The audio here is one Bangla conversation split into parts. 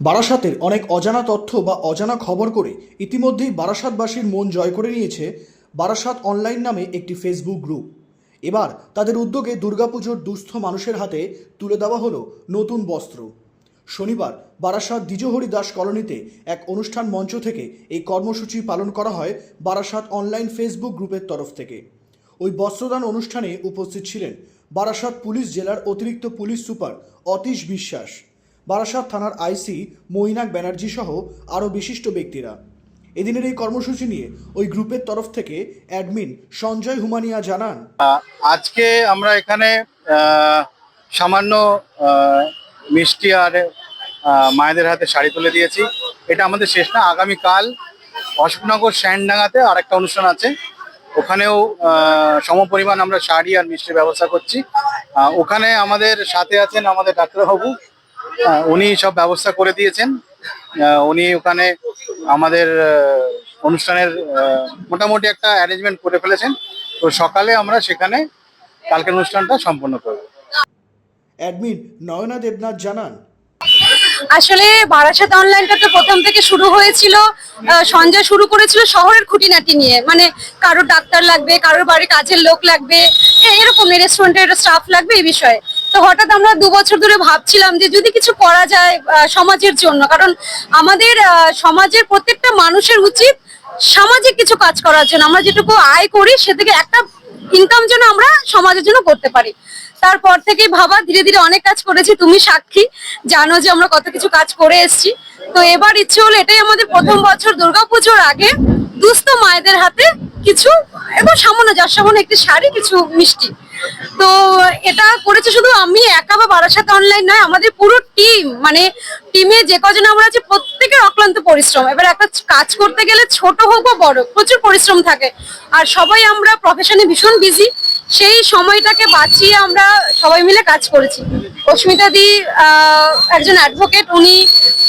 বারাসাতের অনেক অজানা তথ্য বা অজানা খবর করে ইতিমধ্যেই বারাসাতবাসীর মন জয় করে নিয়েছে বারাসাত অনলাইন নামে একটি ফেসবুক গ্রুপ। এবার তাদের উদ্যোগে দুর্গাপুজোর দুস্থ মানুষের হাতে তুলে দেওয়া হলো নতুন বস্ত্র। শনিবার বারাসাত দ্বিজহরি দাস কলোনিতে এক অনুষ্ঠান মঞ্চ থেকে এই কর্মসূচি পালন করা হয় বারাসাত অনলাইন ফেসবুক গ্রুপের তরফ থেকে। ওই বস্ত্রদান অনুষ্ঠানে উপস্থিত ছিলেন বারাসাত পুলিশ জেলার অতিরিক্ত পুলিশ সুপার অতীশ বিশ্বাস। বারাসাত থানার আইসি মৈনাক ব্যানার্জি সহ আরও বিশিষ্ট ব্যক্তিরা। এদিনের এই কর্মসূচি নিয়ে ওই গ্রুপের তরফ থেকে অ্যাডমিন সঞ্জয় হুমানিয়া জানান। আজকে আমরা এখানে সামান্য মিষ্টি আর মায়েদের হাতে শাড়ি তুলে দিয়েছি। এটা আমাদের শেষ না, আগামীকাল অশোকনগর স্যান্ডডাঙ্গাতে আরেকটা অনুষ্ঠান আছে। ওখানেও সমপরিমাণ আমরা শাড়ি আর মিষ্টির ব্যবস্থা করছি। ওখানে আমাদের সাথে আছেন আমাদের ডাক্তারবাবু উনি সব ব্যবস্থা করে দিয়েছেন। আহ, উনি ওখানে আমাদের অনুষ্ঠানের আহ, মোটামুটি একটা অ্যারেঞ্জমেন্ট করে ফেলেছেন। তো সকালে আমরা সেখানে কালকের অনুষ্ঠানটা সম্পন্ন করব। অ্যাডমিন নয়না দেবনাথ জানান। আসলে বারাসাত অনলাইনটা তো প্রথম থেকে শুরু হয়েছিল সঞ্জয় শুরু করেছিল শহরের খুঁটিনাটি নিয়ে। মানে কারোর ডাক্তার লাগবে কারোর বাড়ি কাজের লোক লাগবে এরকম রেস্টুরেন্টের স্টাফ লাগবে এই বিষয়ে। তো হঠাৎ আমরা দু বছর ধরে ভাবছিলাম যে যদি কিছু করা যায় সমাজের জন্য। কারণ আমাদের সমাজের প্রত্যেকটা মানুষের উচিত সামাজিক কিছু কাজ করার জন্য। আমরা যেটুকু আয় করি সে থেকে একটা ইনকাম যেন আমরা সমাজের জন্য করতে পারি। তারপর থেকে ভাবা, ধীরে ধীরে অনেক কাজ করেছি, তুমি সাক্ষী। জানো যে আমরা কত কিছু কাজ করে এসেছি। তো এবার ইচ্ছে হলো এটাই আমাদের প্রথম বছর দুর্গাপুজোর আগে দুস্থ মায়েদের হাতে কিছু, এবং সামান্য যার সামান্য একটি শাড়ি, কিছু মিষ্টি। তো এটা করেছে শুধু আমি একা বা বারাসাত অনলাইন নয়, আমাদের পুরো টিম মানে টিমে যে কজন আমরা আছি, প্রত্যেকের অক্লান্ত পরিশ্রম। এবার একটা কাজ করতে গেলে ছোট হোক বা বড়, প্রচুর পরিশ্রম থাকে। আর সবাই আমরা প্রফেশনে ভীষণ বিজি সেই সময়টাকে বাঁচিয়ে আমরা সবাই মিলে কাজ করেছি। অস্মিতা দি একজন অ্যাডভোকেট উনি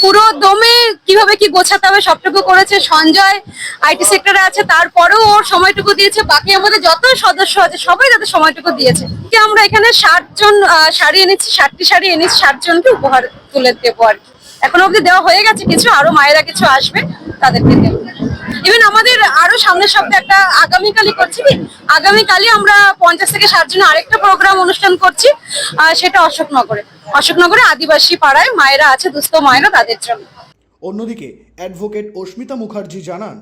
পুরো দমে কীভাবে কি গোছাতে হবে সবটুকু করেছে সঞ্জয়, আইটি সেক্টরে আছে, তারপরেও ওর সময়টুকু দিয়েছে, বাকি আমাদের যত সদস্য আছে, সবাই তাদের সময়টুকু দিয়েছে। আমরা এখানে ষাট জন শাড়ি এনেছি, ষাটটি শাড়ি এনেছি, ষাট জনকে উপহার তুলে দেবো আর কি। এখনও অব্দি দেওয়া হয়ে গেছে, কিছু আরও মায়েরা কিছু আসবে, তাদেরকে দেবো। ইভেন আমাদের আরও সামনের সপ্তাহে একটা আগামীকালই করছি কি? আগামীকালই আমরা পঞ্চাশ থেকে ষাট জন আরেকটা প্রোগ্রাম অনুষ্ঠান করছি সেটা অশোকনগরে। অশোকনগরে আদিবাসী পাড়ায় মায়েরা আছে দুস্থ মায়েরা তাদের জন্য। অন্যদিকে অ্যাডভোকেট অস্মিতা মুখার্জি জানান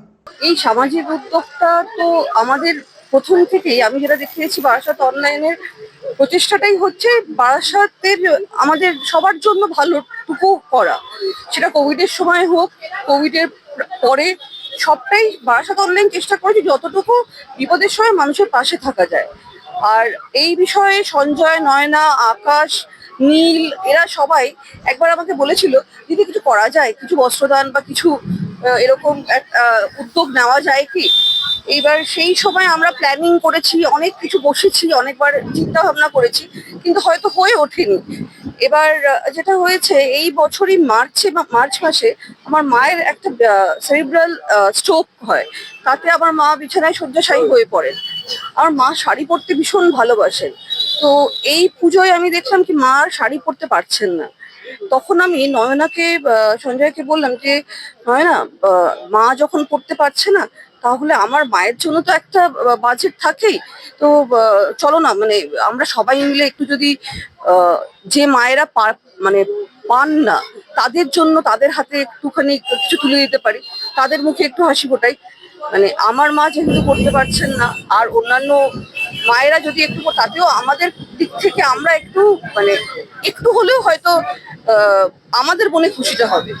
এই সামাজিক উদ্যোগটা তো আমাদের প্রথম থেকেই আমি যেটা দেখেছি বারাসাত অনলাইনের প্রচেষ্টাটাই হচ্ছে বারাসাতের আমাদের সবার জন্য ভালোটুকু করা। সেটা কোভিডের সময় হোক কোভিডের পরে সবটাই বারাসাত অনলাইন চেষ্টা করেছি যতটুকু বিপদের সময় মানুষের পাশে থাকা যায়। আর এই বিষয়ে সঞ্জয়, নয়না, আকাশ, নীল, এরা সবাই একবার আমাকে বলেছিল, দিদি, কিছু করা যায়? কিছু বস্ত্রদান বা কিছু এরকম উদ্যোগ নেওয়া যায় কি? এইবার সেই সময় আমরা প্ল্যানিং করেছি, অনেক কিছু বসেছি, অনেকবার চিন্তা ভাবনা করেছি, কিন্তু হয়তো হয়ে ওঠেনি। এবার যেটা হয়েছে, এই বছরই মার্চে মার্চ মাসে আমার মায়ের একটা সেরিব্রাল স্ট্রোক হয়। তাতে আমার মা বিছানায় শয্যাশায়ী হয়ে পড়েন। আমার মা শাড়ি পরতে ভীষণ ভালোবাসেন। তো এই পুজোয় আমি দেখলাম কি, মা শাড়ি পরতে পারছেন না। তখন আমি নয়নাকে সঞ্জয়কে বললাম যে, নয়না মা যখন পড়তে পারছে না তাহলে আমার মায়ের জন্য তো একটা বাজেট থাকেই। তো চলো না মানে আমরা সবাই মিলে একটু যদি যে মায়েরা মানে পান না, তাদের জন্য তাদের হাতে একটুখানি কিছু তুলে দিতে পারি। তাদের মুখে একটু হাসি ফোটাই। মানে আমার মা যেহেতু করতে পারছেন না, আর অন্যান্য মায়েরা যদি একটু তাতেও আমাদের দিক থেকে আমরা একটু মানে একটু হলেও হয়তো আমাদের মনে খুশিটা হবে।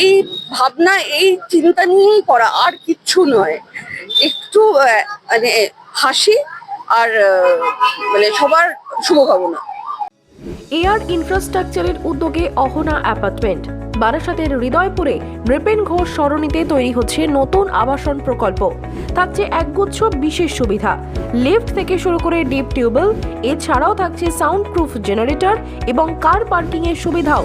এই ভাবনা, এই চিন্তা নিয়েই করা, আর কিচ্ছু নয়। একটু মানে হাসি আর মানে সবার শুভকামনা। এয়ার ইনফ্রাস্ট্রাকচারের উদ্যোগে অহনা অ্যাপার্টমেন্ট। বারাসাতের হৃদয়পুরে নৃপেন ঘোষ সরণিতে তৈরি হচ্ছে নতুন আবাসন প্রকল্প। থাকছে একগুচ্ছ বিশেষ সুবিধা। লিফট থেকে শুরু করে ডিপ টিউবওয়েল, এছাড়াও থাকছে সাউন্ড প্রুফ জেনারেটর এবং কার পার্কিংয়ের সুবিধাও।